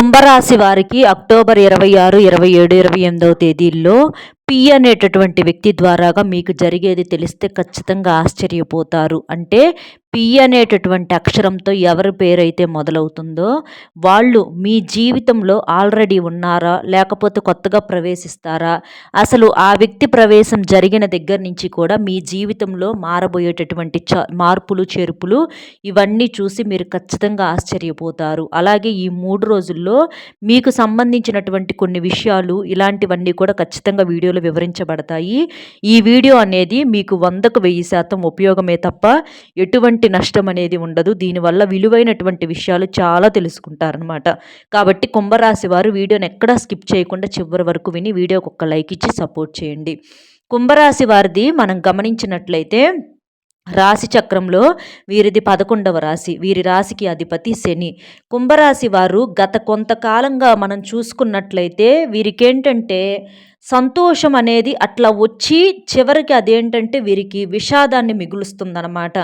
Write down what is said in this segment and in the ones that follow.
కుంభరాశి వారికి అక్టోబర్ ఇరవై ఆరు ఇరవై ఏడు ఇరవై ఎనిమిదవ తేదీల్లో పి అనేటటువంటి వ్యక్తి ద్వారాగా మీకు జరిగేది తెలిస్తే ఖచ్చితంగా ఆశ్చర్యపోతారు. అంటే పి అనేటటువంటి అక్షరంతో ఎవరి పేరైతే మొదలవుతుందో వాళ్ళు మీ జీవితంలో ఆల్రెడీ ఉన్నారా? లేకపోతే కొత్తగా ప్రవేశిస్తారా? అసలు ఆ వ్యక్తి ప్రవేశం జరిగిన దగ్గర నుంచి కూడా మీ జీవితంలో మారబోయేటటువంటి చ మార్పులు చేర్పులు ఇవన్నీ చూసి మీరు ఖచ్చితంగా ఆశ్చర్యపోతారు. అలాగే ఈ మూడు రోజుల్లో మీకు సంబంధించినటువంటి కొన్ని విషయాలు ఇలాంటివన్నీ కూడా ఖచ్చితంగా వీడియోలో వివరించబడతాయి. ఈ వీడియో అనేది మీకు వందకు వెయ్యి శాతం ఉపయోగమే తప్ప ఎటువంటి నష్టం అనేది ఉండదు. దీనివల్ల విలువైనటువంటి విషయాలు చాలా తెలుసుకుంటారనమాట కాబట్టి కుంభరాశి వారు వీడియోని ఎక్కడా స్కిప్ చేయకుండా చివరి వరకు విని వీడియోకి ఒక లైక్ ఇచ్చి సపోర్ట్ చేయండి. కుంభరాశి వారిది మనం గమనించినట్లయితే రాశి చక్రంలో వీరిది పదకొండవ రాశి. వీరి రాశికి అధిపతి శని. కుంభరాశి వారు గత కొంతకాలంగా మనం చూసుకున్నట్లయితే వీరికేంటంటే సంతోషం అనేది అట్లా వచ్చి చివరికి అదేంటంటే వీరికి విషాదాన్ని మిగులుస్తుందనమాట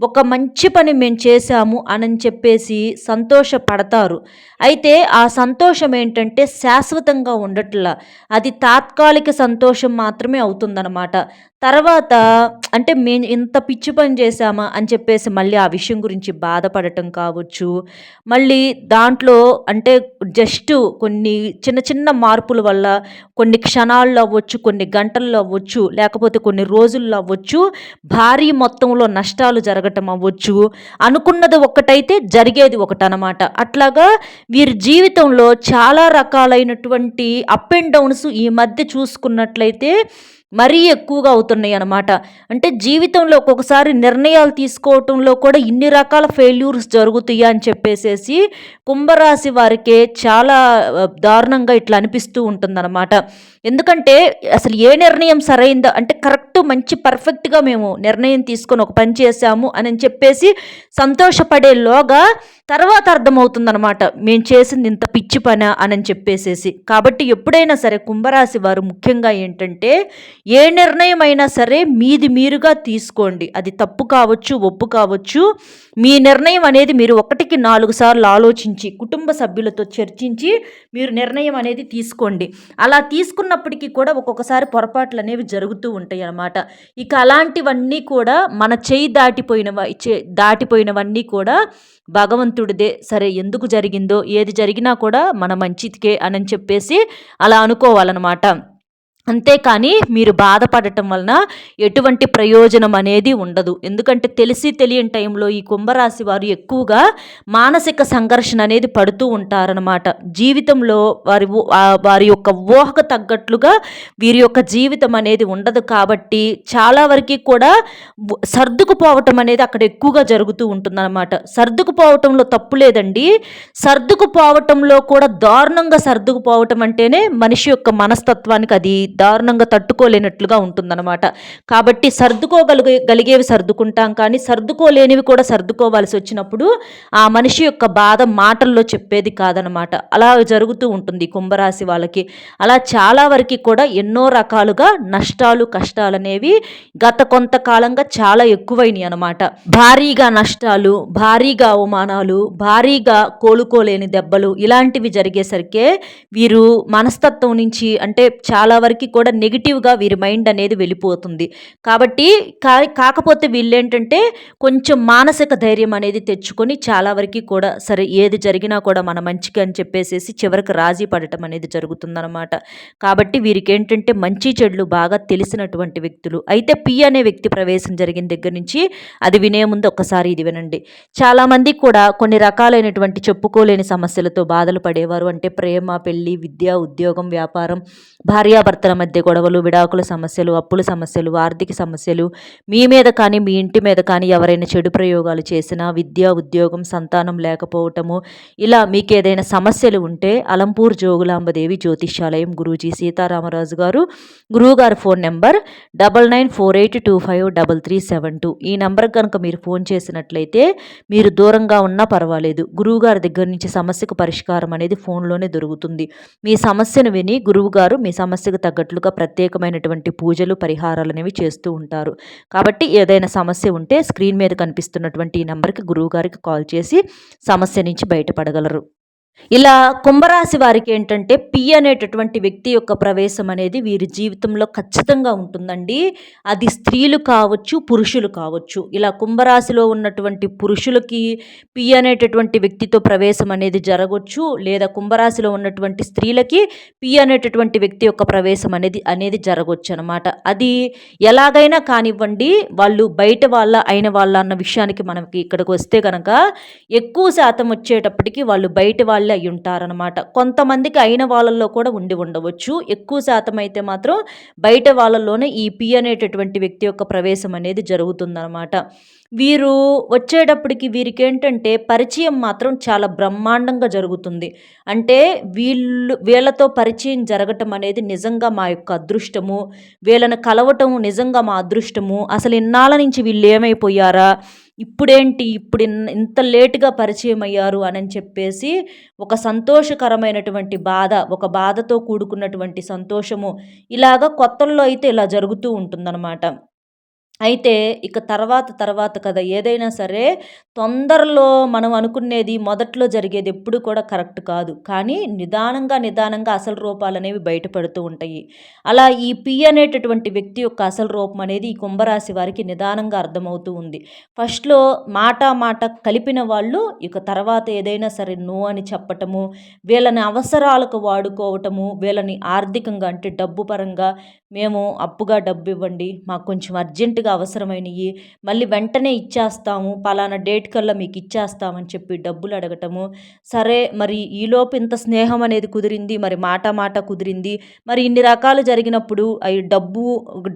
ఒక మంచి పని మేము చేశాము అని చెప్పేసి సంతోషపడతారు. అయితే ఆ సంతోషం ఏంటంటే శాశ్వతంగా ఉండట్లా. అది తాత్కాలిక సంతోషం మాత్రమే అవుతుందన్నమాట. తర్వాత అంటే మేము ఇంత పిచ్చి పని చేశామా అని చెప్పేసి మళ్ళీ ఆ విషయం గురించి బాధపడటం కావచ్చు. మళ్ళీ దాంట్లో అంటే జస్ట్ కొన్ని చిన్న చిన్న మార్పుల వల్ల కొన్ని క్షణాల్లో అవ్వచ్చు కొన్ని గంటల్లో అవ్వచ్చు లేకపోతే కొన్ని రోజుల్లో అవ్వచ్చు భారీ మొత్తంలో నష్టాలు జరగటం అవ్వచ్చు. అనుకున్నది ఒకటైతే జరిగేది ఒకటనమాట. అట్లాగా వీరి జీవితంలో చాలా రకాలైనటువంటి అప్ అండ్ డౌన్స్ ఈ మధ్య చూసుకున్నట్లయితే మరీ ఎక్కువగా అవుతున్నాయి అన్నమాట. అంటే జీవితంలో ఒక్కొక్కసారి నిర్ణయాలు తీసుకోవటంలో కూడా ఇన్ని రకాల ఫెయిల్యూర్స్ జరుగుతాయి అని చెప్పేసేసి కుంభరాశి వారికే చాలా దారుణంగా ఇట్లా అనిపిస్తూ ఉంటుందన్నమాట. ఎందుకంటే అసలు ఏ నిర్ణయం సరైందో? అంటే కరెక్ట్ మంచి పర్ఫెక్ట్గా మేము నిర్ణయం తీసుకొని ఒక పని చేశాము అని చెప్పేసి సంతోషపడేలోగా తర్వాత అర్థమవుతుందనమాట మేము చేసింది ఇంత పిచ్చి పని అని చెప్పేసేసి. కాబట్టి ఎప్పుడైనా సరే కుంభరాశి వారు ముఖ్యంగా ఏంటంటే ఏ నిర్ణయం అయినా సరే మీది మీరుగా తీసుకోండి. అది తప్పు కావచ్చు ఒప్పు కావచ్చు. మీ నిర్ణయం అనేది మీరు ఒకటికి నాలుగు సార్లు ఆలోచించి కుటుంబ సభ్యులతో చర్చించి మీరు నిర్ణయం అనేది తీసుకోండి. అలా తీసుకున్నప్పటికీ కూడా ఒక్కొక్కసారి పొరపాట్లు అనేవి జరుగుతూ ఉంటాయి అన్నమాట. ఇక అలాంటివన్నీ కూడా మన చేయి దాటిపోయినవ దాటిపోయినవన్నీ కూడా భగవంతు భగవంతుడిదే సరే ఎందుకు జరిగిందో ఏది జరిగినా కూడా మన మంచిదికే అని చెప్పేసి అలా అనుకోవాలన్నమాట. అంతేకాని మీరు బాధపడటం వలన ఎటువంటి ప్రయోజనం అనేది ఉండదు. ఎందుకంటే తెలిసి తెలియని టైంలో ఈ కుంభరాశి వారు ఎక్కువగా మానసిక సంఘర్షణ అనేది పడుతూ ఉంటారనమాట జీవితంలో వారి వారి యొక్క ఊహకు తగ్గట్లుగా వీరి యొక్క జీవితం అనేది ఉండదు కాబట్టి చాలా వరకు కూడా సర్దుకుపోవటం అనేది అక్కడ ఎక్కువగా జరుగుతూ ఉంటుందన్నమాట. సర్దుకుపోవటంలో తప్పు లేదండి. సర్దుకుపోవటంలో కూడా దారుణంగా సర్దుకుపోవటం అంటేనే మనిషి యొక్క మనస్తత్వానికి అది దారుణంగా తట్టుకోలేనట్లుగా ఉంటుందన్నమాట. కాబట్టి సర్దుకోగలిగే గలిగేవి సర్దుకుంటాం కానీ సర్దుకోలేనివి కూడా సర్దుకోవాల్సి వచ్చినప్పుడు ఆ మనిషి యొక్క బాధ మాటల్లో చెప్పేది కాదనమాట అలా జరుగుతూ ఉంటుంది కుంభరాశి వాళ్ళకి. అలా చాలా వరకు కూడా ఎన్నో రకాలుగా నష్టాలు కష్టాలు అనేవి గత కొంతకాలంగా చాలా ఎక్కువైనాయి అనమాట భారీగా నష్టాలు భారీగా అవమానాలు భారీగా కోలుకోలేని దెబ్బలు ఇలాంటివి జరిగేసరికే వీరు మనస్తత్వం నుంచి అంటే చాలా వరకు కూడా నెగిటివ్గా వీరి మైండ్ అనేది వెళ్ళిపోతుంది. కాబట్టి కా కాకపోతే వీళ్ళేంటంటే కొంచెం మానసిక ధైర్యం అనేది తెచ్చుకొని చాలా వరకు కూడా సరే ఏది జరిగినా కూడా మన మంచికి అని చెప్పేసి చివరికి రాజీ పడటం అనేది జరుగుతుందన్నమాట. కాబట్టి వీరికి ఏంటంటే మంచి చెడులు బాగా తెలిసినటువంటి వ్యక్తులు. అయితే పి అనే వ్యక్తి ప్రవేశం జరిగిన దగ్గర నుంచి అది వినే ముందు ఒక్కసారి ఇది వినండి. చాలామంది కూడా కొన్ని రకాలైనటువంటి చెప్పుకోలేని సమస్యలతో బాధలు పడేవారు. అంటే ప్రేమ పెళ్ళి విద్య ఉద్యోగం వ్యాపారం భార్యాభర్తల మధ్య గొడవలు విడాకుల సమస్యలు అప్పుల సమస్యలు ఆర్థిక సమస్యలు మీ మీద కానీ మీ ఇంటి మీద కానీ ఎవరైనా చెడు ప్రయోగాలు చేసినా విద్య ఉద్యోగం సంతానం లేకపోవటము ఇలా మీకు ఏదైనా సమస్యలు ఉంటే అలంపూర్ జోగులాంబదేవి జ్యోతిష్యాలయం గురూజీ సీతారామరాజు గారు గురువుగారు phone number double nine four eight two five double three seven two. ఈ నెంబర్కి కనుక మీరు ఫోన్ చేసినట్లయితే మీరు దూరంగా ఉన్నా పర్వాలేదు. గురువుగారి దగ్గర నుంచి సమస్యకు పరిష్కారం అనేది ఫోన్లోనే దొరుకుతుంది. మీ సమస్యను విని గురువుగారు మీ సమస్యకు తగ్గట్లుగా ప్రత్యేకమైనటువంటి పూజలు పరిహారాలు అనేవి చేస్తూ ఉంటారు. కాబట్టి ఏదైనా సమస్య ఉంటే స్క్రీన్ మీద కనిపిస్తున్నటువంటి ఈ నెంబర్కి గురువుగారికి కాల్ చేసి సమస్య నుంచి బయటపడగలరు. ఇలా కుంభరాశి వారికి ఏంటంటే పి అనేటటువంటి వ్యక్తి యొక్క ప్రవేశం అనేది వీరి జీవితంలో ఖచ్చితంగా ఉంటుందండి. అది స్త్రీలు కావచ్చు పురుషులు కావచ్చు. ఇలా కుంభరాశిలో ఉన్నటువంటి పురుషులకి పి అనేటటువంటి వ్యక్తితో ప్రవేశం అనేది జరగవచ్చు లేదా కుంభరాశిలో ఉన్నటువంటి స్త్రీలకి పి అనేటటువంటి వ్యక్తి యొక్క ప్రవేశం అనేది అనేది జరగవచ్చు అనమాట అది ఎలాగైనా కానివ్వండి వాళ్ళు బయట వాళ్ళ అయిన వాళ్ళ అన్న విషయానికి మనకి ఇక్కడికి వస్తే కనుక ఎక్కువ శాతం వచ్చేటప్పటికి వాళ్ళు బయట వాళ్ళ అయి ఉంటారనమాట కొంతమందికి అయిన వాళ్ళల్లో కూడా ఉండి ఉండవచ్చు. ఎక్కువ శాతం అయితే మాత్రం బయట వాళ్ళల్లోనే ఈ పి అనేటటువంటి వ్యక్తి యొక్క ప్రవేశం అనేది జరుగుతుందనమాట వీరు వచ్చేటప్పటికి వీరికి ఏంటంటే పరిచయం మాత్రం చాలా బ్రహ్మాండంగా జరుగుతుంది. అంటే వీళ్ళు వీళ్ళతో పరిచయం జరగటం అనేది నిజంగా మా యొక్క అదృష్టము. వీళ్ళని కలవటం నిజంగా మా అదృష్టము. అసలు ఇన్నాళ్ళ నుంచి వీళ్ళు ఏమైపోయారా? ఇప్పుడేంటి? ఇప్పుడు ఇంత లేటుగా పరిచయం అయ్యారు అని చెప్పేసి ఒక సంతోషకరమైనటువంటి బాధ ఒక బాధతో కూడుకున్నటువంటి సంతోషము ఇలాగ కొత్తల్లో అయితే ఇలా జరుగుతూ ఉంటుందన్నమాట. అయితే ఇక తర్వాత తర్వాత కదా ఏదైనా సరే తొందరలో మనం అనుకునేది మొదట్లో జరిగేది ఎప్పుడు కూడా కరెక్ట్ కాదు. కానీ నిదానంగా నిదానంగా అసలు రూపాలు అనేవి బయటపడుతూ ఉంటాయి. అలా ఈ పి అనేటటువంటి వ్యక్తి యొక్క అసలు రూపం అనేది ఈ కుంభరాశి వారికి నిదానంగా అర్థమవుతూ ఉంది. ఫస్ట్లో మాట మాట కలిపిన వాళ్ళు ఇక తర్వాత ఏదైనా సరే నో అని చెప్పటము వీళ్ళని అవసరాలకు వాడుకోవటము వీళ్ళని ఆర్థికంగా అంటే డబ్బు పరంగా మేము అప్పుగా డబ్బు ఇవ్వండి మాకు కొంచెం అర్జెంటుగా అవసరమైనవి మళ్ళీ వెంటనే ఇచ్చేస్తాము. పలానా డేట్ కల్లా మీకు ఇచ్చేస్తామని చెప్పి డబ్బులు అడగటము. సరే మరి ఈలోపు ఇంత స్నేహం అనేది కుదిరింది. మరి మాట మాట కుదిరింది. మరి ఇన్ని రకాలు జరిగినప్పుడు అవి డబ్బు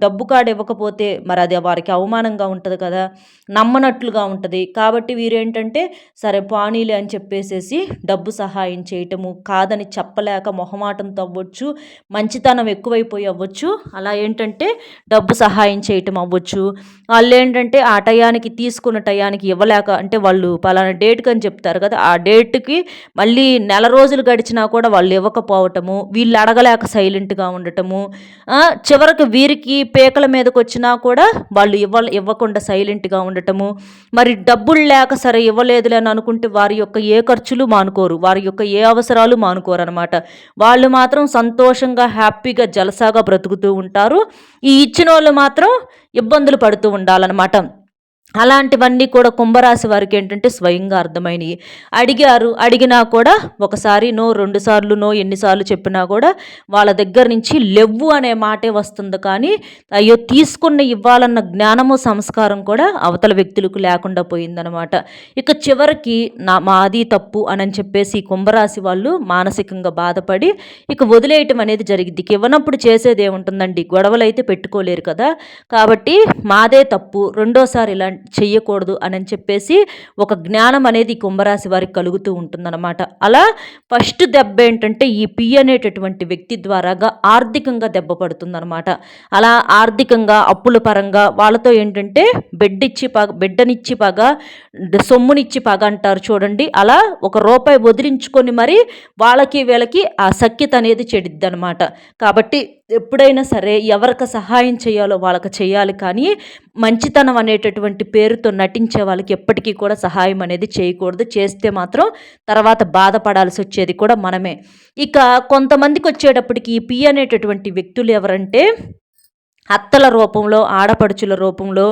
డబ్బు కార్డు ఇవ్వకపోతే మరి అది వారికి అవమానంగా ఉంటుంది కదా. నమ్మనట్లుగా ఉంటుంది. కాబట్టి వీరేంటంటే సరే పానీలే అని చెప్పేసేసి డబ్బు సహాయం చేయటము. కాదని చెప్పలేక మొహమాటంతో అవ్వచ్చు మంచితనం ఎక్కువైపోయి అవ్వచ్చు. అలా ఏంటంటే డబ్బు సహాయం చేయటం అవ్వచ్చు. వాళ్ళు ఏంటంటే ఆ టయానికి తీసుకున్న టయానికి ఇవ్వలేక అంటే వాళ్ళు పలానా డేట్కి అని చెప్తారు కదా ఆ డేట్కి మళ్ళీ నెల రోజులు గడిచినా కూడా వాళ్ళు ఇవ్వకపోవటము వీళ్ళు అడగలేక సైలెంట్గా ఉండటము చివరికి వీరికి పేకల మీదకి వచ్చినా కూడా వాళ్ళు ఇవ్వ ఇవ్వకుండా సైలెంట్గా ఉండటము. మరి డబ్బులు లేక సరే ఇవ్వలేదులే అని అనుకుంటే వారి యొక్క ఏ ఖర్చులు మానుకోరు వారి యొక్క ఏ అవసరాలు మానుకోరు అనమాట వాళ్ళు మాత్రం సంతోషంగా హ్యాపీగా జలసాగా బ్రతుకుతూ ఉంటారు. ఈ ఇచ్చిన వాళ్ళు మాత్రం ఇబ్బందులు పడుతూ ఉండాలన్నమాట. అలాంటివన్నీ కూడా కుంభరాశి వారికి ఏంటంటే స్వయంగా అర్థమైనవి అడిగారు అడిగినా కూడా ఒకసారి నో రెండు సార్లు నో ఎన్నిసార్లు చెప్పినా కూడా వాళ్ళ దగ్గర నుంచి లెవ్వు అనే మాటే వస్తుంది. కానీ అయ్యో తీసుకున్న ఇవ్వాలన్న జ్ఞానము సంస్కారం కూడా అవతల వ్యక్తులకు లేకుండా పోయిందనమాట. ఇక చివరికి నా మాది తప్పు అని చెప్పేసి కుంభరాశి వాళ్ళు మానసికంగా బాధపడి ఇక వదిలేయటం అనేది జరిగింది ఇవ్వనప్పుడు చేసేది ఏముంటుందండి? గొడవలు అయితే పెట్టుకోలేరు కదా. కాబట్టి మాదే తప్పు. రెండోసారి ఇలాంటి చెయ్యకూడదు అని చెప్పేసి ఒక జ్ఞానం అనేది కుంభరాశి వారికి కలుగుతూ ఉంటుందన్నమాట. అలా ఫస్ట్ దెబ్బ ఏంటంటే ఈ పి అనేటటువంటి వ్యక్తి ద్వారాగా ఆర్థికంగా దెబ్బ పడుతుందన్నమాట. అలా ఆర్థికంగా అప్పుల పరంగా వాళ్ళతో ఏంటంటే బెడ్ ఇచ్చి పగ బిడ్డనిచ్చి పగ సొమ్మునిచ్చి పగ అంటారు చూడండి. అలా ఒక రూపాయి వదిలించుకొని మరి వాళ్ళకి వీళ్ళకి ఆ సఖ్యత అనేది చెడిద్ది అనమాట కాబట్టి ఎప్పుడైనా సరే ఎవరికి సహాయం చేయాలో వాళ్ళకి చేయాలి కానీ మంచితనం అనేటటువంటి పేరుతో నటించే వాళ్ళకి ఎప్పటికీ కూడా సహాయం అనేది చేయకూడదు. చేస్తే మాత్రం తర్వాత బాధపడాల్సి వచ్చేది కూడా మనమే. ఇక కొంతమందికి వచ్చేటప్పటికి ఈ పి అనేటటువంటి వ్యక్తులు ఎవరంటే అత్తల రూపంలో ఆడపడుచుల రూపంలో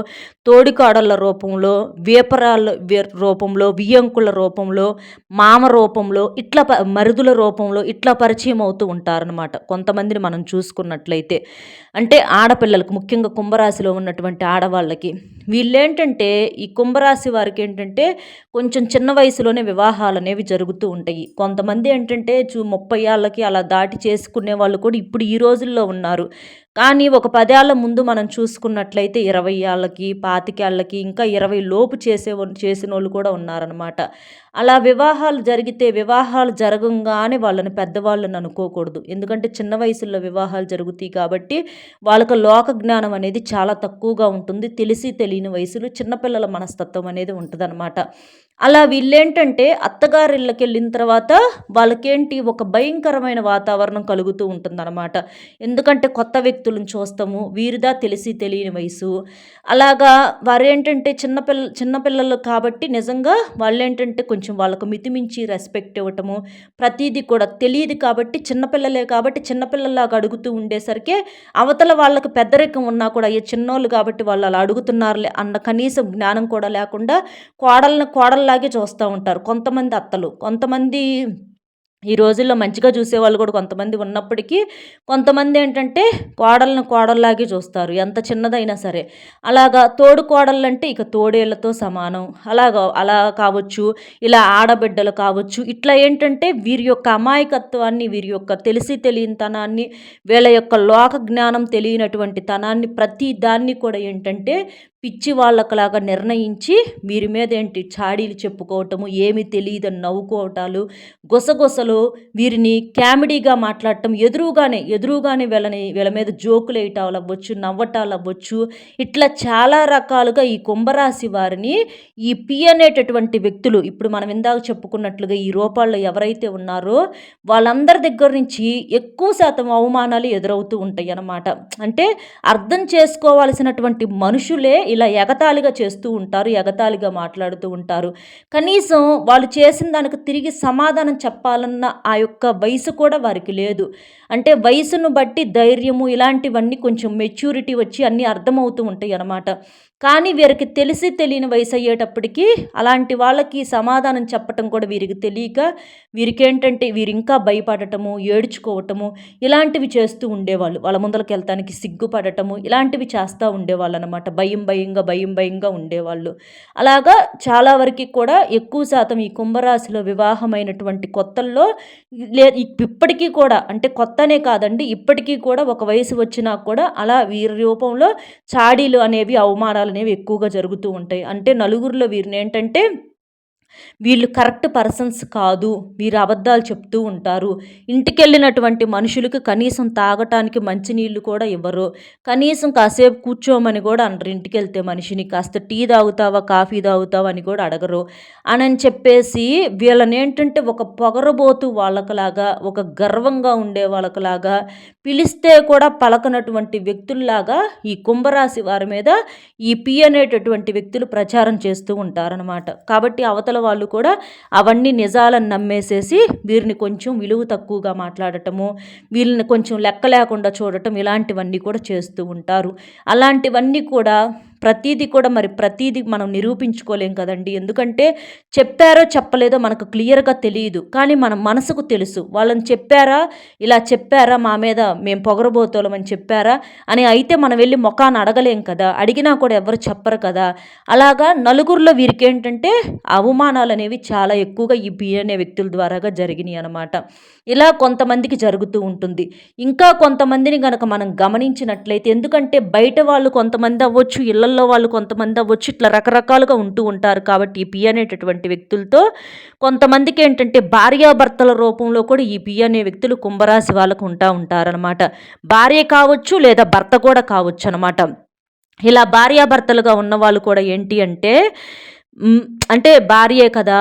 తోడికాడళ్ళ రూపంలో వేపరాల రూపంలో వియ్యంకుల రూపంలో మామ రూపంలో ఇట్లా మరుదుల రూపంలో ఇట్లా పరిచయం అవుతూ ఉంటారనమాట కొంతమందిని మనం చూసుకున్నట్లయితే. అంటే ఆడపిల్లలకు ముఖ్యంగా కుంభరాశిలో ఉన్నటువంటి ఆడవాళ్ళకి వీళ్ళేంటంటే ఈ కుంభరాశి వారికి ఏంటంటే కొంచెం చిన్న వయసులోనే వివాహాలు అనేవి జరుగుతూ ఉంటాయి. కొంతమంది ఏంటంటే చూ ముప్పై ఏళ్ళకి అలా దాటి చేసుకునే వాళ్ళు కూడా ఇప్పుడు ఈ రోజుల్లో ఉన్నారు. కానీ ఒక పదేళ్ళ ముందు మనం చూసుకున్నట్లయితే ఇరవై ఏళ్ళకి పాతికేళ్ళకి ఇంకా ఇరవై లోపు చేసే చేసిన వాళ్ళు కూడా ఉన్నారనమాట అలా వివాహాలు జరిగితే వివాహాలు జరగంగానే వాళ్ళని పెద్దవాళ్ళని అనుకోకూడదు. ఎందుకంటే చిన్న వయసులో వివాహాలు జరుగుతాయి కాబట్టి వాళ్ళకి లోక జ్ఞానం అనేది చాలా తక్కువగా ఉంటుంది. తెలిసి తెలియని వయసులో చిన్నపిల్లల మనస్తత్వం అనేది ఉంటుందన్నమాట. అలా వీళ్ళేంటంటే అత్తగారిళ్ళకి వెళ్ళిన తర్వాత వాళ్ళకేంటి ఒక భయంకరమైన వాతావరణం కలుగుతూ ఉంటుందన్నమాట. ఎందుకంటే కొత్త వ్యక్తులను చూస్తాము వీరిదా తెలిసి తెలియని వయసు. అలాగా వారేంటంటే చిన్నపిల్ల చిన్నపిల్లలు కాబట్టి నిజంగా వాళ్ళేంటంటే కొంచెం వాళ్ళకు మితిమించి రెస్పెక్ట్ ఇవ్వటము ప్రతిదీ కూడా తెలియదు కాబట్టి చిన్నపిల్లలే కాబట్టి చిన్నపిల్లలాగా అడుగుతూ ఉండేసరికి అవతల వాళ్ళకు పెద్దరికం ఉన్నా కూడా అయ్యే చిన్నోళ్ళు కాబట్టి వాళ్ళు అలా అడుగుతున్నారులే అన్న కనీసం జ్ఞానం కూడా లేకుండా కోడలను అత్తలాగే చూస్తూ ఉంటారు. కొంతమంది అత్తలు కొంతమంది ఈ రోజుల్లో మంచిగా చూసేవాళ్ళు కూడా కొంతమంది ఉన్నప్పటికీ కొంతమంది ఏంటంటే కోడలను కోడల్లాగే చూస్తారు ఎంత చిన్నదైనా సరే. అలాగా తోడు కోడళ్ళు అంటే ఇక తోడేళ్ళతో సమానం. అలాగా అలా కావచ్చు ఇలా ఆడబిడ్డలు కావచ్చు. ఇట్లా ఏంటంటే వీరి యొక్క అమాయకత్వాన్ని వీరి యొక్క తెలిసి తెలియని తనాన్ని వీళ్ళ యొక్క లోక జ్ఞానం తెలియనటువంటి తనాన్ని ప్రతి దాన్ని కూడా ఏంటంటే పిచ్చి వాళ్ళకలాగా నిర్ణయించి వీరి మీద ఏంటి చాడీలు చెప్పుకోవటము ఏమి తెలియదని నవ్వుకోవటాలు గుసగుసలు వీరిని కామెడీగా మాట్లాడటం ఎదురుగానే ఎదురుగానే వీళ్ళని వీళ్ళ మీద జోకులు వేయటాలు అవ్వచ్చు నవ్వటాలు అవ్వచ్చు ఇట్లా చాలా రకాలుగా ఈ కుంభరాశి వారిని ఈ పి అనేటటువంటి వ్యక్తులు ఇప్పుడు మనం ఇందాక చెప్పుకున్నట్లుగా ఈ రూపాల్లో ఎవరైతే ఉన్నారో వాళ్ళందరి దగ్గర నుంచి ఎక్కువ శాతం అవమానాలు ఎదురవుతూ ఉంటాయి అన్నమాట అంటే అర్థం చేసుకోవాల్సినటువంటి మనుషులే ఇలా ఎగతాళిగా చేస్తూ ఉంటారు ఎగతాళిగా మాట్లాడుతూ ఉంటారు. కనీసం వాళ్ళు చేసిన దానికి తిరిగి సమాధానం చెప్పాలన్న ఆ యొక్క వయసు కూడా వారికి లేదు. అంటే వయసును బట్టి ధైర్యము ఇలాంటివన్నీ కొంచెం మెచ్యూరిటీ వచ్చి అన్నీ అర్థమవుతూ ఉంటాయి అన్నమాట కానీ వీరికి తెలిసి తెలియని వయసు అయ్యేటప్పటికీ అలాంటి వాళ్ళకి సమాధానం చెప్పటం కూడా వీరికి తెలియక వీరికేంటంటే వీరు ఇంకా భయపడటము ఏడ్చుకోవటము ఇలాంటివి చేస్తూ ఉండేవాళ్ళు. వాళ్ళ ముందరికి వెళ్తానికి సిగ్గుపడటము ఇలాంటివి చేస్తూ ఉండేవాళ్ళు అనమాట భయం భయంగా భయం భయంగా ఉండేవాళ్ళు. అలాగా చాలా వరకు కూడా ఎక్కువ శాతం ఈ కుంభరాశిలో వివాహమైనటువంటి కొత్తల్లో లే ఇప్పటికీ కూడా అంటే కొత్తనే కాదండి ఇప్పటికీ కూడా ఒక వయసు వచ్చినా కూడా అలా వీరి రూపంలో చాడీలు అనేవి అవమానాలు అనేవి ఎక్కువగా జరుగుతూ ఉంటాయి. అంటే నలుగురిలో వీరిని ఏంటంటే వీళ్ళు కరెక్ట్ పర్సన్స్ కాదు వీరు అబద్ధాలు చెప్తూ ఉంటారు. ఇంటికెళ్ళినటువంటి మనుషులకు కనీసం తాగటానికి మంచినీళ్ళు కూడా ఇవ్వరు. కనీసం కాసేపు కూర్చోమని కూడా అంటారు ఇంటికి వెళ్తే మనిషిని కాస్త టీ తాగుతావా కాఫీ తాగుతావా అని కూడా అడగరు. అని చెప్పేసి వీళ్ళని ఏంటంటే ఒక పొగరబోతు వాళ్ళకలాగా ఒక గర్వంగా ఉండే వాళ్ళకలాగా పిలిస్తే కూడా పలకనటువంటి వ్యక్తుల్లాగా ఈ కుంభరాశి వారి మీద ఈ పి అనేటటువంటి వ్యక్తులు ప్రచారం చేస్తూ ఉంటారనమాట కాబట్టి అవతల వాళ్ళు కూడా అవన్నీ నిజాలను నమ్మేసేసి వీరిని కొంచెం విలువ తక్కువగా మాట్లాడటము వీళ్ళని కొంచెం లెక్క లేకుండా చూడటం ఇలాంటివన్నీ కూడా చేస్తూ ఉంటారు. అలాంటివన్నీ కూడా ప్రతీది కూడా మరి ప్రతీది మనం నిరూపించుకోలేం కదండి. ఎందుకంటే చెప్పారో చెప్పలేదో మనకు క్లియర్గా తెలియదు కానీ మన మనసుకు తెలుసు. వాళ్ళని చెప్పారా? ఇలా చెప్పారా? మా మీద మేము పొగరబోతోలమని చెప్పారా? అని అయితే మనం వెళ్ళి ముఖాన్ని అడగలేం కదా. అడిగినా కూడా ఎవరు చెప్పరు కదా. అలాగా నలుగురిలో వీరికి ఏంటంటే అవమానాలు అనేవి చాలా ఎక్కువగా ఈ బి అనే వ్యక్తుల ద్వారాగా జరిగినాయి అనమాట ఇలా కొంతమందికి జరుగుతూ ఉంటుంది. ఇంకా కొంతమందిని గనక మనం గమనించినట్లయితే ఎందుకంటే బయట వాళ్ళు కొంతమంది అవ్వచ్చు ఇళ్ళ ఇళ్ళలో వాళ్ళు కొంతమంది అవ్వచ్చు ఇట్లా రకరకాలుగా ఉంటూ ఉంటారు. కాబట్టి ఈ పి అనేటటువంటి వ్యక్తులతో కొంతమందికి ఏంటంటే భార్యాభర్తల రూపంలో కూడా ఈ పి అనే వ్యక్తులు కుంభరాశి వాళ్ళకు ఉంటా ఉంటారనమాట భార్య కావచ్చు లేదా భర్త కూడా కావచ్చు అనమాట ఇలా భార్యాభర్తలుగా ఉన్న వాళ్ళు కూడా ఏంటి అంటే అంటే భార్యే కదా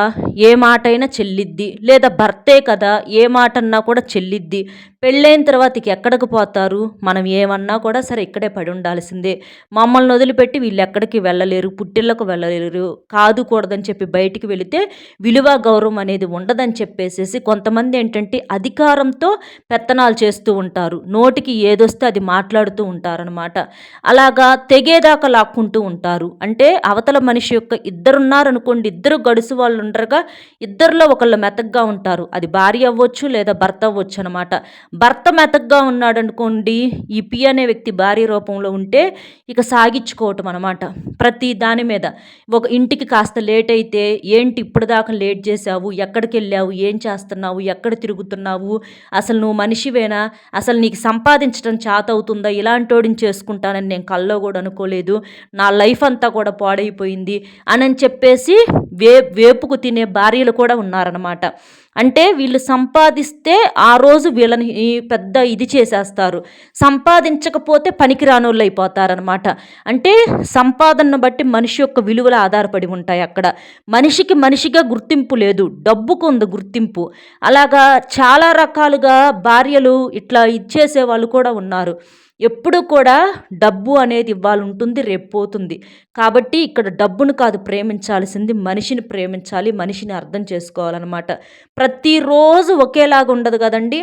ఏ మాట అయినా చెల్లిద్ది. లేదా భర్తే కదా ఏ మాట అన్నా కూడా చెల్లిద్ది. పెళ్ళైన తర్వాత ఇక ఎక్కడికి పోతారు? మనం ఏమన్నా కూడా సరే ఇక్కడే పడి ఉండాల్సిందే. మమ్మల్ని వదిలిపెట్టి వీళ్ళు ఎక్కడికి వెళ్ళలేరు పుట్టిళ్ళకు వెళ్ళలేరు. కాదు కూడదని చెప్పి బయటికి వెళితే విలువ గౌరవం అనేది ఉండదని చెప్పేసేసి కొంతమంది ఏంటంటే అధికారంతో పెత్తనాలు చేస్తూ ఉంటారు. నోటికి ఏదొస్తే అది మాట్లాడుతూ ఉంటారనమాట అలాగా తెగేదాకా లాక్కుంటూ ఉంటారు. అంటే అవతల మనిషి యొక్క ఇద్దరు ఉన్నారనుకోండి ఇద్దరు గడుసు వాళ్ళు ఉండరుగా ఇద్దరిలో ఒకళ్ళు మెతగ్గా ఉంటారు. అది భార్య అవ్వచ్చు లేదా భర్త అవ్వచ్చు అనమాట భర్త మెతగ్గా ఉన్నాడు అనుకోండి ఈ పి అనే వ్యక్తి భార్య రూపంలో ఉంటే ఇక సాగించుకోవటం అనమాట ప్రతి దాని మీద. ఒక ఇంటికి కాస్త లేట్ అయితే ఏంటి ఇప్పటిదాకా దాకా లేట్ చేసావు ఎక్కడికి వెళ్ళావు? ఏం చేస్తున్నావు? ఎక్కడ తిరుగుతున్నావు? అసలు నువ్వు మనిషివేనా? అసలు నీకు సంపాదించడం చేత అవుతుందా? ఇలాంటోడిని చేసుకుంటానని నేను కల్లో కూడా అనుకోలేదు. నా లైఫ్ అంతా కూడా పాడైపోయింది. అని చెప్పేసి వే వేపుకు తినే భార్యలు కూడా ఉన్నారనమాట అంటే వీళ్ళు సంపాదిస్తే ఆ రోజు వీళ్ళని పెద్ద ఇది చేసేస్తారు. సంపాదించకపోతే పనికిరానోళ్ళు అయిపోతారనమాట అంటే సంపాదనను బట్టి మనిషి యొక్క విలువలు ఆధారపడి ఉంటాయి అక్కడ. మనిషికి మనిషిగా గుర్తింపు లేదు. డబ్బుకు ఉంది గుర్తింపు. అలాగా చాలా రకాలుగా భార్యలు ఇట్లా ఇచ్చేసే వాళ్ళు కూడా ఉన్నారు. ఎప్పుడు కూడా డబ్బు అనేది ఇవ్వాలి ఉంటుంది రేపు పోతుంది. కాబట్టి ఇక్కడ డబ్బును కాదు ప్రేమించాల్సింది మనిషిని ప్రేమించాలి మనిషిని అర్థం చేసుకోవాలన్నమాట. ప్రతిరోజు ఒకేలాగా ఉండదు కదండి.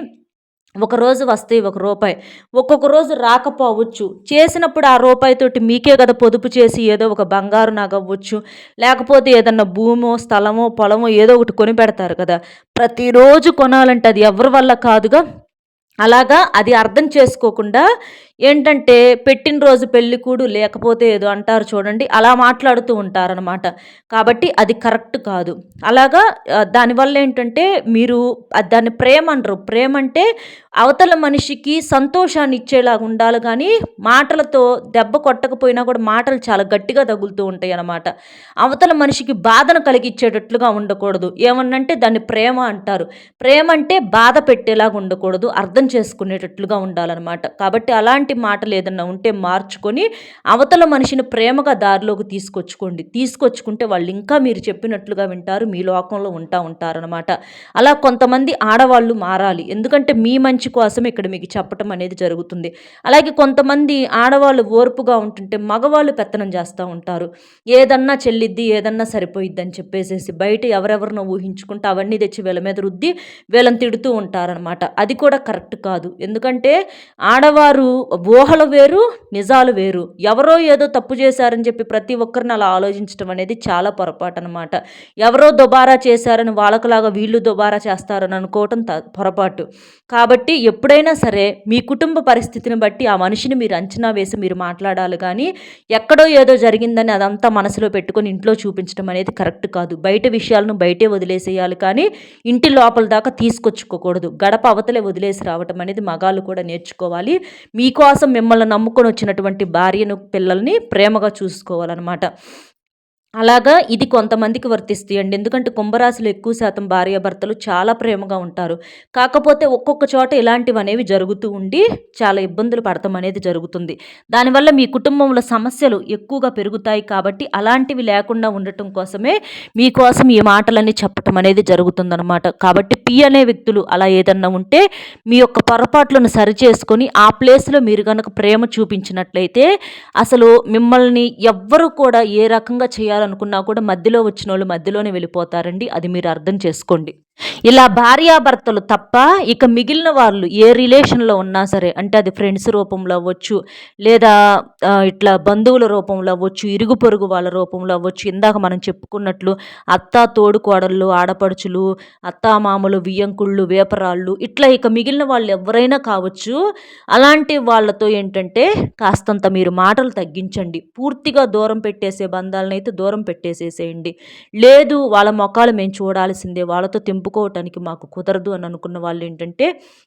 ఒక రోజు వస్తాయి ఒక రూపాయి. ఒక్కొక్క రోజు రాకపోవచ్చు. చేసినప్పుడు ఆ రూపాయితోటి మీకే కదా పొదుపు చేసి ఏదో ఒక బంగారు నాగవ్వచ్చు లేకపోతే ఏదన్నా భూమో స్థలమో పొలమో ఏదో ఒకటి కొని పెడతారు కదా. ప్రతిరోజు కొనాలంటే అది ఎవరి వల్ల కాదుగా? అలాగా అది అర్థం చేసుకోకుండా ఏంటంటే పెట్టినరోజు పెళ్ళికూడు లేకపోతే ఏదో అంటారు చూడండి అలా మాట్లాడుతూ ఉంటారనమాట కాబట్టి అది కరెక్ట్ కాదు. అలాగా దానివల్ల ఏంటంటే మీరు దాన్ని ప్రేమ అనరు ప్రేమ అంటే అవతల మనిషికి సంతోషాన్ని ఇచ్చేలాగా ఉండాలి కానీ మాటలతో దెబ్బ కొట్టకపోయినా కూడా మాటలు చాలా గట్టిగా తగులుతూ ఉంటాయి అన్నమాట. అవతల మనిషికి బాధను కలిగించేటట్లుగా ఉండకూడదు. ఏమన్నంటే దాన్ని ప్రేమ అంటారు. ప్రేమ అంటే బాధ పెట్టేలాగా ఉండకూడదు. అర్థం చేసుకునేటట్లుగా ఉండాలన్నమాట. కాబట్టి అలాంటి మాటలు ఏదన్నా ఉంటే మార్చుకొని అవతల మనిషిని ప్రేమగా దారిలోకి తీసుకొచ్చుకోండి. తీసుకొచ్చుకుంటే వాళ్ళు ఇంకా మీరు చెప్పినట్లుగా వింటారు. మీ లోకంలో ఉంటా ఉంటారనమాట అలా కొంతమంది ఆడవాళ్ళు మారాలి. ఎందుకంటే మీ మంచి కోసం ఇక్కడ మీకు చెప్పటం అనేది జరుగుతుంది. అలాగే కొంతమంది ఆడవాళ్ళు ఓర్పుగా ఉంటుంటే మగవాళ్ళు పెత్తనం చేస్తూ ఉంటారు. ఏదన్నా చెల్లిద్ది ఏదన్నా సరిపోయిద్ది అని చెప్పేసేసి బయట ఎవరెవరినో ఊహించుకుంటే అవన్నీ తెచ్చి వీళ్ళ మీద రుద్ది వీళ్ళని తిడుతూ ఉంటారనమాట అది కూడా కరెక్ట్ కాదు. ఎందుకంటే ఆడవారు ఊహలు వేరు నిజాలు వేరు. ఎవరో ఏదో తప్పు చేశారని చెప్పి ప్రతి ఒక్కరిని అలా ఆలోచించడం అనేది చాలా పొరపాటు అనమాట ఎవరో దుబారా చేశారని వాళ్ళకులాగా వీళ్ళు దుబారా చేస్తారని అనుకోవటం పొరపాటు. కాబట్టి ఎప్పుడైనా సరే మీ కుటుంబ పరిస్థితిని బట్టి ఆ మనిషిని మీరు అంచనా వేసి మీరు మాట్లాడాలి. కానీ ఎక్కడో ఏదో జరిగిందని అదంతా మనసులో పెట్టుకొని ఇంట్లో చూపించడం అనేది కరెక్ట్ కాదు. బయట విషయాలను బయటే వదిలేసేయాలి. కానీ ఇంటి లోపల దాకా తీసుకొచ్చుకోకూడదు. గడప అవతలే వదిలేసి రావటం అనేది మగాళ్ళు కూడా నేర్చుకోవాలి. మీకోసం మిమ్మల్ని నమ్ముకొని వచ్చినటువంటి భార్యను పిల్లల్ని ప్రేమగా చూసుకోవాలన్నమాట. అలాగా ఇది కొంతమందికి వర్తిస్తాయండి ఎందుకంటే కుంభరాశిలో ఎక్కువ శాతం భార్యాభర్తలు చాలా ప్రేమగా ఉంటారు. కాకపోతే ఒక్కొక్క చోట ఇలాంటివి అనేవి జరుగుతూ ఉండి చాలా ఇబ్బందులు పడతాం అనేది జరుగుతుంది. దానివల్ల మీ కుటుంబంలో సమస్యలు ఎక్కువగా పెరుగుతాయి కాబట్టి అలాంటివి లేకుండా ఉండటం కోసమే మీకోసం ఈ మాటలన్నీ చెప్పటం అనేది జరుగుతుందనమాట కాబట్టి పి అనే వ్యక్తులు అలా ఏదన్నా ఉంటే మీ యొక్క పొరపాట్లను సరిచేసుకొని ఆ ప్లేస్లో మీరు కనుక ప్రేమ చూపించినట్లయితే అసలు మిమ్మల్ని ఎవ్వరు కూడా ఏ రకంగా చేయాలనుకున్నా కూడా మధ్యలో వచ్చిన వాళ్ళు మధ్యలోనే వెళ్ళిపోతారండి. అది మీరు అర్థం చేసుకోండి. ఇలా భార్యాభర్తలు తప్ప ఇక మిగిలిన వాళ్ళు ఏ రిలేషన్లో ఉన్నా సరే అంటే అది ఫ్రెండ్స్ రూపంలో అవ్వచ్చు లేదా ఇట్లా బంధువుల రూపంలో అవ్వచ్చు ఇరుగు పొరుగు వాళ్ళ రూపంలో అవ్వచ్చు ఇందాక మనం చెప్పుకున్నట్లు అత్త తోడుకోడళ్ళు ఆడపడుచులు అత్తామామలు వియ్యంకుళ్ళు వేపరాళ్ళు ఇట్లా ఇక మిగిలిన వాళ్ళు ఎవరైనా కావచ్చు అలాంటి వాళ్ళతో ఏంటంటే కాస్తంత మీరు మాటలు తగ్గించండి. పూర్తిగా దూరం పెట్టేసే బంధాలనైతే దూరం పెట్టేసేసేయండి. లేదు వాళ్ళ మొఖాలు మేము చూడాల్సిందే వాళ్ళతో తెంపుకోవటానికి మాకు కుదరదు అని అనుకున్న వాళ్ళు ఏంటంటే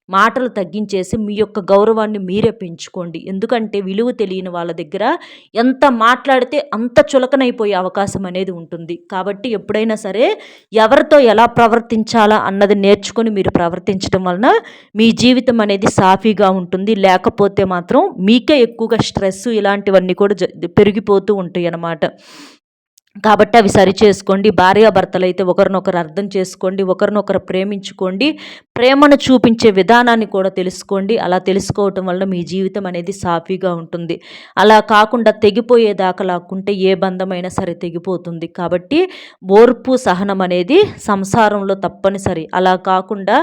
మాటలు తగ్గించేసి మీ యొక్క గౌరవాన్ని మీరే పెంచుకోండి. ఎందుకంటే విలువ తెలియని వాళ్ళ దగ్గర ఎంత మాట్లాడితే అంత చులకనైపోయే అవకాశం అనేది ఉంటుంది. కాబట్టి ఎప్పుడైనా సరే ఎవరితో ఎలా ప్రవర్తించాలా అన్నది నేర్చుకొని మీరు ప్రవర్తించడం వలన మీ జీవితం అనేది సాఫీగా ఉంటుంది. లేకపోతే మాత్రం మీకే ఎక్కువగా స్ట్రెస్ ఇలాంటివన్నీ కూడా పెరిగిపోతూ ఉంటాయి అన్నమాట కాబట్టి అవి సరి చేసుకోండి. భార్యాభర్తలు అయితే ఒకరినొకరు అర్థం చేసుకోండి ఒకరినొకరు ప్రేమించుకోండి. ప్రేమను చూపించే విధానాన్ని కూడా తెలుసుకోండి. అలా తెలుసుకోవటం వల్ల మీ జీవితం అనేది సాఫీగా ఉంటుంది. అలా కాకుండా తెగిపోయేదాకా లాక్కుంటే ఏ బంధమైనా సరే తెగిపోతుంది. కాబట్టి ఓర్పు సహనం అనేది సంసారంలో తప్పనిసరి. అలా కాకుండా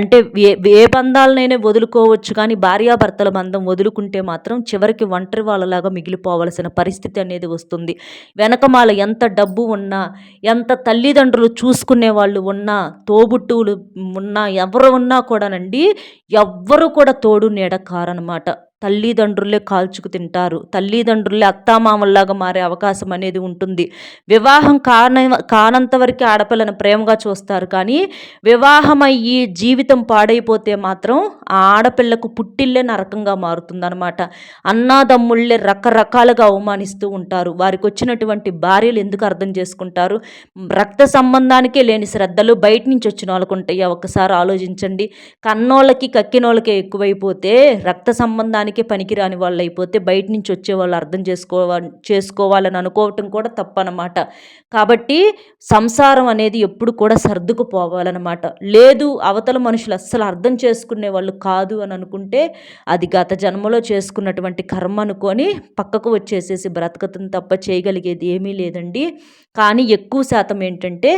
అంటే ఏ ఏ బంధాలనైనా వదులుకోవచ్చు కానీ భార్యాభర్తల బంధం వదులుకుంటే మాత్రం చివరికి ఒంటరి వాళ్ళలాగా మిగిలిపోవలసిన పరిస్థితి అనేది వస్తుంది. వెనకమాల ఎంత డబ్బు ఉన్నా ఎంత తల్లిదండ్రులు చూసుకునే వాళ్ళు ఉన్నా తోబుట్టువులు ఉన్నా ఎవరు ఉన్నా కూడానండి ఎవ్వరు కూడా తోడు నీడ కారనమాట. తల్లిదండ్రులే కాల్చుకు తింటారు. తల్లిదండ్రులే అత్తామామల్లాగా మారే అవకాశం అనేది ఉంటుంది. వివాహం కాన కానంత వరకు ఆడపిల్లను ప్రేమగా చూస్తారు. కానీ వివాహం అయ్యి జీవితం పాడైపోతే మాత్రం ఆ ఆడపిల్లకు పుట్టిల్లే నరకంగా మారుతుందన్నమాట. అన్నాదమ్ముళ్ళే రకరకాలుగా అవమానిస్తూ ఉంటారు. వారికి వచ్చినటువంటి భార్యలు ఎందుకు అర్థం చేసుకుంటారు? రక్త సంబంధానికే లేని శ్రద్ధలు బయట నుంచి వచ్చిన వాళ్ళకు ఉంటాయి? ఒకసారి ఆలోచించండి. కన్నోళ్ళకి కక్కినోళ్ళకే ఎక్కువైపోతే రక్త సంబంధానికి పనికిరాని వాళ్ళు అయిపోతే బయట నుంచి వచ్చే వాళ్ళు అర్థం చేసుకోవా చేసుకోవాలని అనుకోవటం కూడా తప్పనమాట. కాబట్టి సంసారం అనేది ఎప్పుడు కూడా సర్దుకుపోవాలన్నమాట. లేదు అవతల మనుషులు అస్సలు అర్థం చేసుకునే వాళ్ళు కాదు అని అనుకుంటే అది గత జన్మలో చేసుకున్నటువంటి కర్మ అనుకొని పక్కకు వచ్చేసేసి బ్రతకతం తప్ప చేయగలిగేది ఏమీ లేదండి. కానీ ఎక్కువ శాతం ఏంటంటే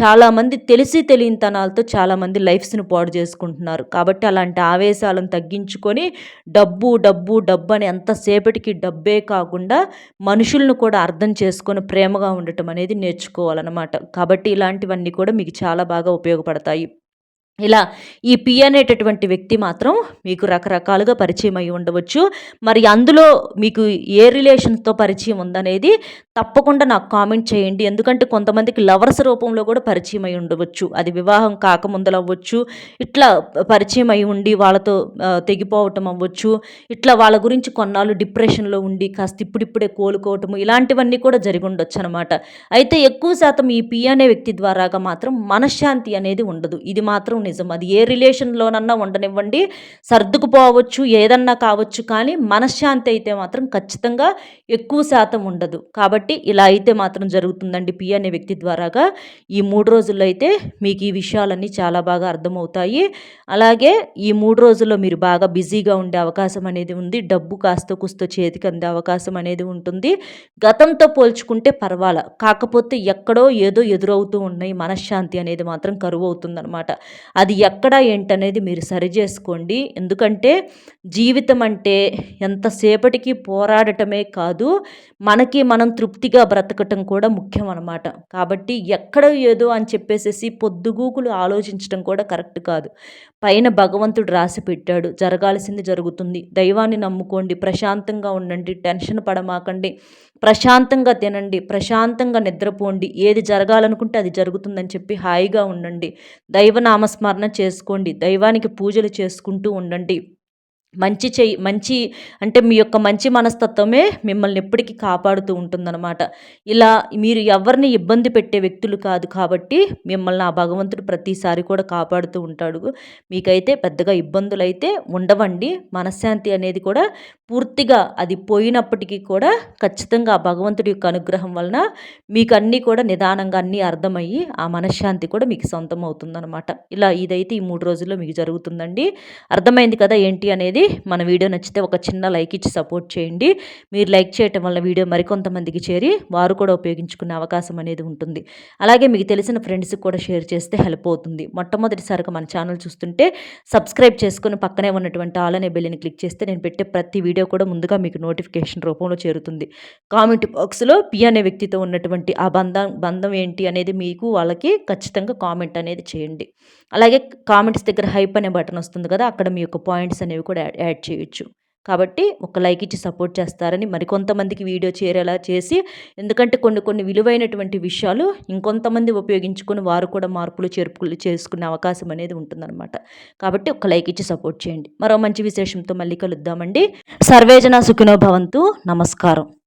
చాలామంది తెలిసి తెలియనితనాలతో చాలామంది లైఫ్స్ని పాడు చేసుకుంటున్నారు. కాబట్టి అలాంటి ఆవేశాలను తగ్గించుకొని డబ్బు డబ్బు డబ్బు అని ఎంతసేపటికి డబ్బే కాకుండా మనుషులను కూడా అర్థం చేసుకొని ప్రేమగా ఉండటం అనేది నేర్చుకోవాలన్నమాట. కాబట్టి ఇలాంటివన్నీ కూడా మీకు చాలా బాగా ఉపయోగపడతాయి. ఇలా ఈ పి అనేటటువంటి వ్యక్తి మాత్రం మీకు రకరకాలుగా పరిచయం అయి ఉండవచ్చు. మరి అందులో మీకు ఏ రిలేషన్స్తో పరిచయం ఉందనేది తప్పకుండా నాకు కామెంట్ చేయండి. ఎందుకంటే కొంతమందికి లవర్స్ రూపంలో కూడా పరిచయం అయి ఉండవచ్చు. అది వివాహం కాకముందలు అవ్వచ్చు. ఇట్లా పరిచయం అయి ఉండి వాళ్ళతో తెగిపోవటం అవ్వచ్చు. ఇట్లా వాళ్ళ గురించి కొన్నాళ్ళు డిప్రెషన్లో ఉండి కాస్త ఇప్పుడిప్పుడే కోలుకోవటము ఇలాంటివన్నీ కూడా జరిగి ఉండొచ్చు అనమాట అయితే ఎక్కువ శాతం ఈ పి అనే వ్యక్తి ద్వారాగా మాత్రం మనశ్శాంతి అనేది ఉండదు. ఇది మాత్రం నిజం. అది ఏ రిలేషన్లోనన్నా ఉండనివ్వండి. సర్దుకుపోవచ్చు ఏదన్నా కావచ్చు కానీ మనశ్శాంతి అయితే మాత్రం ఖచ్చితంగా ఎక్కువ శాతం ఉండదు. కాబట్టి ఇలా అయితే మాత్రం జరుగుతుందండి పి అనే వ్యక్తి ద్వారాగా. ఈ మూడు రోజుల్లో అయితే మీకు ఈ విషయాలన్నీ చాలా బాగా అర్థమవుతాయి. అలాగే ఈ మూడు రోజుల్లో మీరు బాగా బిజీగా ఉండే అవకాశం అనేది ఉంది. డబ్బు కాస్త కుస్తో చేతికి అందే అవకాశం అనేది ఉంటుంది. గతంతో పోల్చుకుంటే పర్వాలా. కాకపోతే ఎక్కడో ఏదో ఎదురవుతూ ఉన్నాయి మనశ్శాంతి అనేది మాత్రం కరువు అవుతుందన్నమాట అది ఎక్కడ ఏంటనేది మీరు సరి చేసుకోండి. ఎందుకంటే జీవితం అంటే ఎంతసేపటికి పోరాడటమే కాదు మనకి మనం తృప్తిగా బ్రతకటం కూడా ముఖ్యం అనమాట కాబట్టి ఎక్కడ ఏదో అని చెప్పేసేసి పొద్దుగూకులు ఆలోచించడం కూడా కరెక్ట్ కాదు. పైన భగవంతుడు రాసి పెట్టాడు జరగాల్సింది జరుగుతుంది. దైవాన్ని నమ్ముకోండి ప్రశాంతంగా ఉండండి టెన్షన్ పడమాకండి. ప్రశాంతంగా తినండి ప్రశాంతంగా నిద్రపోండి. ఏది జరగాలనుకుంటే అది జరుగుతుందని చెప్పి హాయిగా ఉండండి. దైవనామస్మరణ చేసుకోండి. దైవానికి పూజలు చేసుకుంటూ ఉండండి. మంచి చెయ్యి మంచి అంటే మీ యొక్క మంచి మనస్తత్వమే మిమ్మల్ని ఎప్పటికీ కాపాడుతూ ఉంటుందన్నమాట. ఇలా మీరు ఎవరిని ఇబ్బంది పెట్టే వ్యక్తులు కాదు కాబట్టి మిమ్మల్ని ఆ భగవంతుడు ప్రతిసారి కూడా కాపాడుతూ ఉంటాడు. మీకైతే పెద్దగా ఇబ్బందులు అయితే ఉండవండి. మనశ్శాంతి అనేది కూడా పూర్తిగా అది పోయినప్పటికీ కూడా ఖచ్చితంగా ఆ భగవంతుడి యొక్క అనుగ్రహం వలన మీకు అన్నీ కూడా నిదానంగా అన్నీ అర్థమయ్యి ఆ మనశ్శాంతి కూడా మీకు సొంతం అవుతుందన్నమాట. ఇలా ఇదైతే ఈ మూడు రోజుల్లో మీకు జరుగుతుందండి. అర్థమైంది కదా ఏంటి అనేది చేయండి. మన వీడియో నచ్చితే ఒక చిన్న లైక్ ఇచ్చి సపోర్ట్ చేయండి. మీరు లైక్ చేయటం వల్ల వీడియో మరికొంతమందికి చేరి వారు కూడా ఉపయోగించుకునే అవకాశం అనేది ఉంటుంది. అలాగే మీకు తెలిసిన ఫ్రెండ్స్కి కూడా షేర్ చేస్తే హెల్ప్ అవుతుంది. మొట్టమొదటిసారిగా మన ఛానల్ చూస్తుంటే సబ్స్క్రైబ్ చేసుకుని పక్కనే ఉన్నటువంటి ఆల్ అనే బెల్లిని క్లిక్ చేస్తే నేను పెట్టే ప్రతి వీడియో కూడా ముందుగా మీకు నోటిఫికేషన్ రూపంలో చేరుతుంది. కామెంట్ బాక్స్లో పి అనే వ్యక్తితో ఉన్నటువంటి ఆ బంధం బంధం ఏంటి అనేది మీకు వాళ్ళకి ఖచ్చితంగా కామెంట్ అనేది చేయండి. అలాగే కామెంట్స్ దగ్గర హైప్ అనే బటన్ వస్తుంది కదా అక్కడ మీ యొక్క పాయింట్స్ అనేవి కూడా యాడ్ చేయొచ్చు. కాబట్టి ఒక లైక్ ఇచ్చి సపోర్ట్ చేస్తారని మరికొంతమందికి వీడియో చేరేలా చేసి ఎందుకంటే కొన్ని కొన్ని విలువైనటువంటి విషయాలు ఇంకొంతమంది ఉపయోగించుకొని వారు కూడా మార్పులు చేర్పులు చేసుకునే అవకాశం అనేది ఉంటుందన్నమాట. కాబట్టి ఒక లైక్ ఇచ్చి సపోర్ట్ చేయండి. మరో మంచి విశేషంతో మళ్ళీ కలుద్దామండి. సర్వేజన సుఖినో భవంతు. నమస్కారం.